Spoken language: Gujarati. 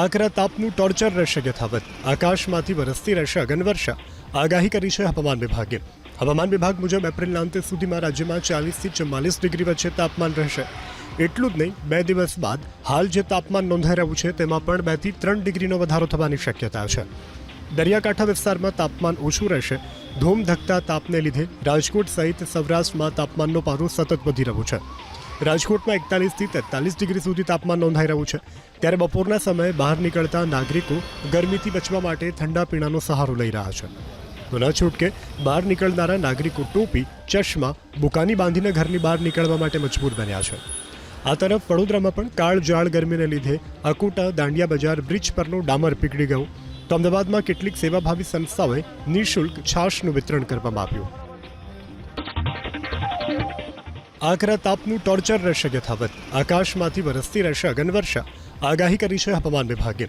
આકરા તાપનું ટોર્ચર રહેશે યથાવત. આકાશમાંથી વરસતી રહેશે અગનવર્ષા. આગાહી કરી છે હવામાન વિભાગે. હવામાન વિભાગ મુજબ એપ્રિલના અંત સુધીમાં રાજ્યમાં ચાલીસથી ચુમ્માલીસ ડિગ્રી વચ્ચે તાપમાન રહેશે. એટલું જ નહીં, બે દિવસ બાદ હાલ જે તાપમાન નોંધાઈ રહ્યું છે તેમાં પણ બેથી ત્રણ ડિગ્રીનો વધારો થવાની શક્યતા છે. દરિયાકાંઠા વિસ્તારમાં તાપમાન ઓછું રહેશે. ધૂમ ધકતા તાપને લીધે રાજકોટ સહિત સૌરાષ્ટ્રમાં તાપમાનનો પારો સતત વધી રહ્યો છે. રાજકોટમાં એકતાલીસથી તેતાલીસ ડિગ્રી સુધી તાપમાન નોંધાઈ રહ્યું છે. ત્યારે બપોરના સમયે બહાર નીકળતા નાગરિકો ગરમીથી બચવા માટે ઠંડા પીણાનો સહારો લઈ રહ્યા છે. તો ન છૂટકે બહાર નીકળનારા નાગરિકો ટોપી, ચશ્મા, બુકાની બાંધીને ઘરની બહાર નીકળવા માટે મજબૂર બન્યા છે. આ તરફ વડોદરામાં પણ કાળજાળ ગરમીને લીધે અકુટા દાંડિયા બજાર બ્રિજ પરનું ડામર પીગળી ગયું. તો અમદાવાદમાં કેટલીક સેવાભાવી સંસ્થાઓએ નિઃશુલ્ક છાશનું વિતરણ કરવામાં આવ્યું. આકરા તાપનું ટોર્ચર રહેશે યથાવત આકાશમાંથી વરસતી રહેશે અગનવર્ષા આગાહી કરી છે હવામાન વિભાગે.